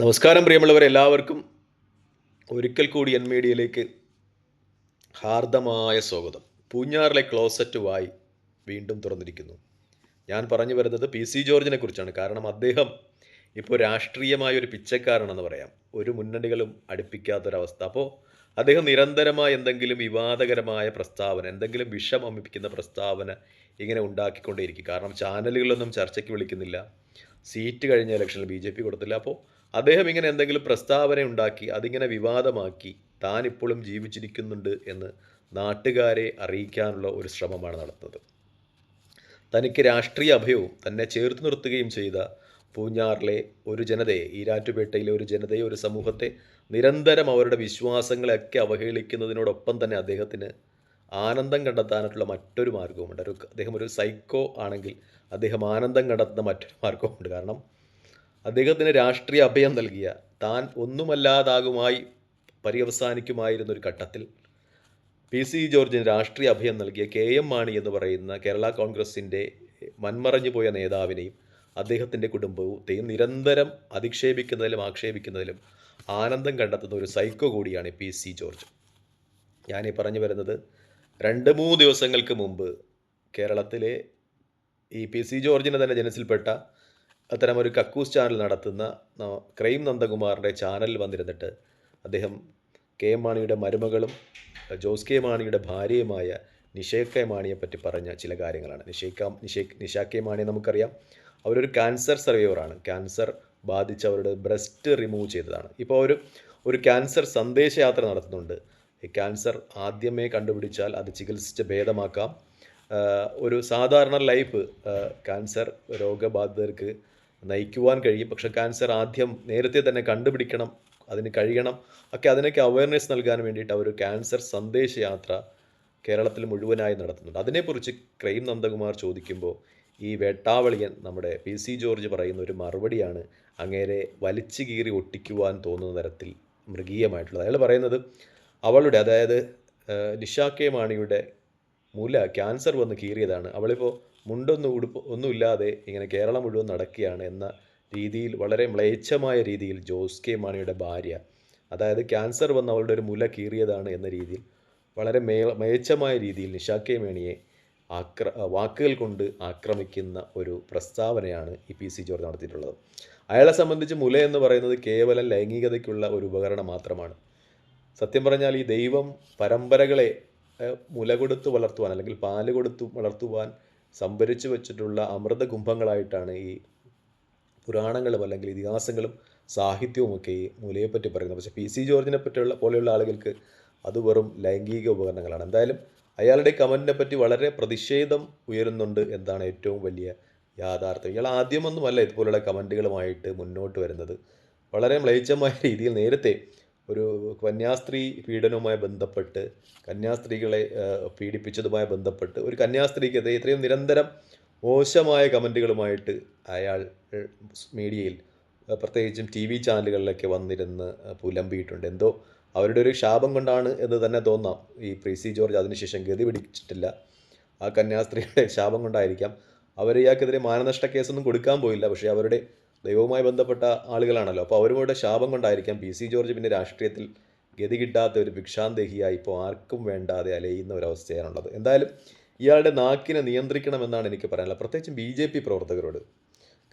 നമസ്കാരം പ്രിയമുള്ളവരെ എല്ലാവർക്കും ഒരിക്കൽ കൂടി എൻ മീഡിയയിലേക്ക് ഹാർദമായ സ്വാഗതം. പൂഞ്ഞാറിലെ ക്ലോസറ്റ് വായി വീണ്ടും തുറന്നിരിക്കുന്നു. ഞാൻ പറഞ്ഞു വരുന്നത് പി സി ജോർജിനെ കുറിച്ചാണ്. കാരണം അദ്ദേഹം ഇപ്പോൾ രാഷ്ട്രീയമായ ഒരു പിച്ചക്കാരനെന്ന് പറയാം. ഒരു മുന്നണികളും അടുപ്പിക്കാത്തൊരവസ്ഥ. അപ്പോൾ അദ്ദേഹം നിരന്തരമായ എന്തെങ്കിലും വിവാദകരമായ പ്രസ്താവന എന്തെങ്കിലും വിഷം അമിപ്പിക്കുന്ന പ്രസ്താവന ഇങ്ങനെ ഉണ്ടാക്കിക്കൊണ്ടേയിരിക്കും. കാരണം ചാനലുകളൊന്നും ചർച്ചയ്ക്ക് വിളിക്കുന്നില്ല. സീറ്റ് കഴിഞ്ഞ ഇലക്ഷനിൽ ബി ജെ പി കൊടുത്തില്ല. അപ്പോൾ അദ്ദേഹം ഇങ്ങനെ എന്തെങ്കിലും പ്രസ്താവന ഉണ്ടാക്കി അതിങ്ങനെ വിവാദമാക്കി താൻ ഇപ്പോഴും ജീവിച്ചിരിക്കുന്നുണ്ട് എന്ന് നാട്ടുകാരെ അറിയിക്കാനുള്ള ഒരു ശ്രമമാണ് നടത്തുന്നത് തനിക്ക് രാഷ്ട്രീയ അഭയവും തന്നെ ചേർത്ത് നിർത്തുകയും ചെയ്ത പൂഞ്ഞാറിലെ ഒരു ജനതയെ ഈരാറ്റുപേട്ടയിലെ ഒരു ജനതയെ ഒരു സമൂഹത്തെ നിരന്തരം അവരുടെ വിശ്വാസങ്ങളെയൊക്കെ അവഹേളിക്കുന്നതിനോടൊപ്പം തന്നെ അദ്ദേഹത്തിന് ആനന്ദം കണ്ടെത്താനായിട്ടുള്ള മറ്റൊരു മാർഗവുമുണ്ട്. ഒരു അദ്ദേഹം ഒരു സൈക്കോ ആണെങ്കിൽ അദ്ദേഹം ആനന്ദം കണ്ടെത്തുന്ന മറ്റൊരു മാർഗവുമുണ്ട്. കാരണം അദ്ദേഹത്തിന് രാഷ്ട്രീയ അഭയം നൽകിയ താൻ ഒന്നുമല്ലാതാകുമായി പര്യവസാനിക്കുമായിരുന്ന ഒരു ഘട്ടത്തിൽ പി സി ജോർജിന് രാഷ്ട്രീയ അഭയം നൽകിയ കെ എം മാണി എന്ന് പറയുന്ന കേരള കോൺഗ്രസിന്റെ മൺമറഞ്ഞു പോയ നേതാവിനെയും അദ്ദേഹത്തിന്റെ കുടുംബത്തെയും നിരന്തരം അധിക്ഷേപിക്കുന്നതിലും ആക്ഷേപിക്കുന്നതിലും ആനന്ദം കണ്ടെത്തുന്ന ഒരു സൈക്കോ കൂടിയാണ് പി സി ജോർജ്. ഞാനീ പറഞ്ഞു വരുന്നത് രണ്ട് മൂന്ന് ദിവസങ്ങൾക്ക് മുമ്പ് കേരളത്തിലെ ഈ പി സി ജോർജിന് തന്നെ ജനസിൽപ്പെട്ട അത്തരം ഒരു കക്കൂസ് ചാനൽ നടത്തുന്ന ക്രൈം നന്ദകുമാറിന്റെ ചാനലിൽ വന്നിരുന്നിട്ട് അദ്ദേഹം കെ എം മാണിയുടെ മരുമകളും ജോസ് കെ മാണിയുടെ ഭാര്യയുമായ നിഷേക്ക കെ മാണിയെ പറ്റി പറഞ്ഞ ചില കാര്യങ്ങളാണ്. നിഷേക്ക നിഷേ നിഷാ കെ മാണിയെ നമുക്കറിയാം. അവരൊരു ക്യാൻസർ സർവൈവറാണ്. ക്യാൻസർ ബാധിച്ച് അവരുടെ ബ്രസ്റ്റ് റിമൂവ് ചെയ്തതാണ്. ഇപ്പോൾ അവർ ഒരു ക്യാൻസർ സന്ദേശയാത്ര നടത്തുന്നുണ്ട്. ഈ ക്യാൻസർ ആദ്യമേ കണ്ടുപിടിച്ചാൽ അത് ചികിത്സിച്ച് ഭേദമാക്കാം. ഒരു സാധാരണ ലൈഫ് ക്യാൻസർ രോഗബാധിതർക്ക് നയിക്കുവാൻ കഴിയും. പക്ഷേ ക്യാൻസർ ആദ്യം നേരത്തെ തന്നെ കണ്ടുപിടിക്കണം അതിന് കഴിയണം. ഒക്കെ അതിനൊക്കെ അവയർനെസ് നൽകാൻ വേണ്ടിയിട്ട് അവർ ക്യാൻസർ സന്ദേശയാത്ര കേരളത്തിൽ മുഴുവനായി നടത്തുന്നുണ്ട്. അതിനെക്കുറിച്ച് ക്രൈം നന്ദകുമാർ ചോദിക്കുമ്പോൾ ഈ വേട്ടാവളിയൻ നമ്മുടെ പി സി ജോർജ് പറയുന്ന ഒരു മറുപടിയാണ് അങ്ങേരെ വലിച്ചു കീറി ഒട്ടിക്കുവാൻ തോന്നുന്ന തരത്തിൽ മൃഗീയമായിട്ടുള്ളത്. അയാൾ പറയുന്നത് അവളുടെ അതായത് നിഷ കെ മാണിയുടെ മൂല ക്യാൻസർ വന്ന് കീറിയതാണ്. അവളിപ്പോൾ മുണ്ടൊന്നും ഉടുപ്പ് ഒന്നുമില്ലാതെ ഇങ്ങനെ കേരളം മുഴുവൻ നടക്കുകയാണ് എന്ന രീതിയിൽ വളരെ മ്ലേച്ഛമായ രീതിയിൽ ജോസ് കെ മാണിയുടെ ഭാര്യ അതായത് ക്യാൻസർ വന്ന അവളുടെ ഒരു മുല കീറിയതാണ് എന്ന രീതിയിൽ വളരെ മേ രീതിയിൽ നിഷാ കെ മേണിയെ ആക്ര വാക്കുകൾ കൊണ്ട് ആക്രമിക്കുന്ന ഒരു പ്രസ്താവനയാണ് ഇ പി സി ജോർജ് നടത്തിയിട്ടുള്ളത്. അയാളെ സംബന്ധിച്ച് മുല എന്ന് പറയുന്നത് കേവലം ലൈംഗികതയ്ക്കുള്ള ഒരു ഉപകരണം മാത്രമാണ്. സത്യം പറഞ്ഞാൽ ഈ ദൈവം പരമ്പരകളെ മുല കൊടുത്ത് വളർത്തുവാൻ അല്ലെങ്കിൽ പാൽ കൊടുത്ത് വളർത്തുവാൻ സംഭരിച്ചു വെച്ചിട്ടുള്ള അമൃത കുംഭങ്ങളായിട്ടാണ് ഈ പുരാണങ്ങളും അല്ലെങ്കിൽ ഇതിഹാസങ്ങളും സാഹിത്യവുമൊക്കെ ഈ മൂലയെപ്പറ്റി പറയുന്നത്. പക്ഷേ പി സി ജോർജിനെ പറ്റിയുള്ള പോലെയുള്ള ആളുകൾക്ക് അത് വെറും ലൈംഗിക ഉപകരണങ്ങളാണ്. എന്തായാലും അയാളുടെ കമന്റിനെ പറ്റി വളരെ പ്രതിഷേധം ഉയരുന്നുണ്ട് എന്നാണ് ഏറ്റവും വലിയ യാഥാർത്ഥ്യം. ഇയാൾ ആദ്യമൊന്നുമല്ല ഇതുപോലുള്ള കമന്റുകളുമായിട്ട് മുന്നോട്ട് വരുന്നത്. വളരെ മ്ലേച്ഛമായ രീതിയിൽ നേരത്തെ ഒരു കന്യാസ്ത്രീ പീഡനവുമായി ബന്ധപ്പെട്ട് കന്യാസ്ത്രീകളെ പീഡിപ്പിച്ചതുമായി ബന്ധപ്പെട്ട് ഒരു കന്യാസ്ത്രീക്കെതിരെ ഇത്രയും നിരന്തരം മോശമായ കമന്റുകളുമായിട്ട് അയാൾ മീഡിയയിൽ പ്രത്യേകിച്ചും ടി വി ചാനലുകളിലൊക്കെ വന്നിരുന്ന് പുലമ്പിയിട്ടുണ്ട്. എന്തോ അവരുടെ ഒരു ശാപം കൊണ്ടാണ് എന്ന് തന്നെ തോന്നാം. ഈ പ്രീസി ജോർജ് അതിനുശേഷം ഗതി പിടിച്ചിട്ടില്ല. ആ കന്യാസ്ത്രീയുടെ ശാപം കൊണ്ടായിരിക്കാം. അവർ ഇയാൾക്കെതിരെ മാനനഷ്ട കേസൊന്നും കൊടുക്കാൻ പോയില്ല. പക്ഷേ അവരുടെ ദൈവവുമായി ബന്ധപ്പെട്ട ആളുകളാണല്ലോ. അപ്പോൾ അവരുടെ ശാപം കൊണ്ടായിരിക്കാം പി സി ജോർജ് പിന്നെ രാഷ്ട്രീയത്തിൽ ഗതി കിട്ടാത്ത ഒരു ഭിക്ഷാന്തേഹിയായി ഇപ്പോൾ ആർക്കും വേണ്ടാതെ അലയുന്ന ഒരവസ്ഥയാണുള്ളത് എന്തായാലും ഇയാളുടെ നാക്കിനെ നിയന്ത്രിക്കണമെന്നാണ് എനിക്ക് പറയാനുള്ളത്. പ്രത്യേകിച്ചും ബി ജെ പി പ്രവർത്തകരോട്.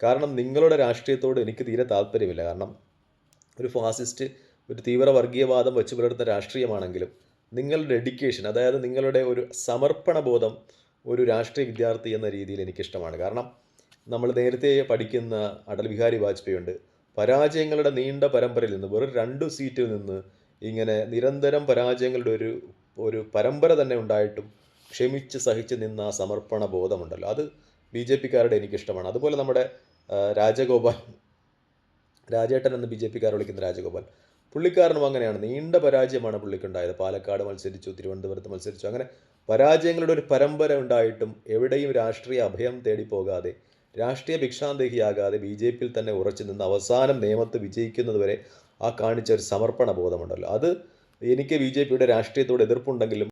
കാരണം നിങ്ങളുടെ രാഷ്ട്രീയത്തോട് എനിക്ക് തീരെ താല്പര്യമില്ല. കാരണം ഒരു ഫാസിസ്റ്റ് ഒരു തീവ്ര വർഗീയവാദം വെച്ച് പുലർത്തുന്ന രാഷ്ട്രീയമാണെങ്കിലും നിങ്ങളുടെ ഡെഡിക്കേഷൻ അതായത് നിങ്ങളുടെ ഒരു സമർപ്പണ ബോധം ഒരു രാഷ്ട്രീയ വിദ്യാർത്ഥി എന്ന രീതിയിൽ എനിക്കിഷ്ടമാണ്. കാരണം നമ്മൾ നേരത്തെ പഠിക്കുന്ന അടൽ ബിഹാരി വാജ്പേയി ഉണ്ട് പരാജയങ്ങളുടെ നീണ്ട പരമ്പരയിൽ നിന്ന് വെറും രണ്ട് സീറ്റിൽ നിന്ന് ഇങ്ങനെ നിരന്തരം പരാജയങ്ങളുടെ ഒരു ഒരു പരമ്പര തന്നെ ഉണ്ടായിട്ടും ക്ഷമിച്ച് സഹിച്ച് നിന്ന ആ സമർപ്പണ ബോധമുണ്ടല്ലോ. അത് ബി ജെ പിക്കാരുടെ എനിക്കിഷ്ടമാണ്. അതുപോലെ നമ്മുടെ രാജഗോപാൽ രാജേട്ടൻ എന്ന് ബി ജെ പിക്കാർ വിളിക്കുന്ന രാജഗോപാൽ. പുള്ളിക്കാരനും അങ്ങനെയാണ്. നീണ്ട പരാജയമാണ് പുള്ളിക്കുണ്ടായത്. പാലക്കാട് മത്സരിച്ചു തിരുവനന്തപുരത്ത് മത്സരിച്ചു. അങ്ങനെ പരാജയങ്ങളുടെ ഒരു പരമ്പര ഉണ്ടായിട്ടും എവിടെയും രാഷ്ട്രീയ അഭയം തേടി പോകാതെ രാഷ്ട്രീയ ഭിക്ഷാന്തേഹിയാകാതെ ബി ജെ പിയിൽ തന്നെ ഉറച്ചു നിന്ന് അവസാനം നിയമത്ത് വിജയിക്കുന്നതുവരെ ആ കാണിച്ച ഒരു സമർപ്പണ ബോധമുണ്ടല്ലോ അത് എനിക്ക് ബി ജെ പിയുടെ രാഷ്ട്രീയത്തോട് എതിർപ്പുണ്ടെങ്കിലും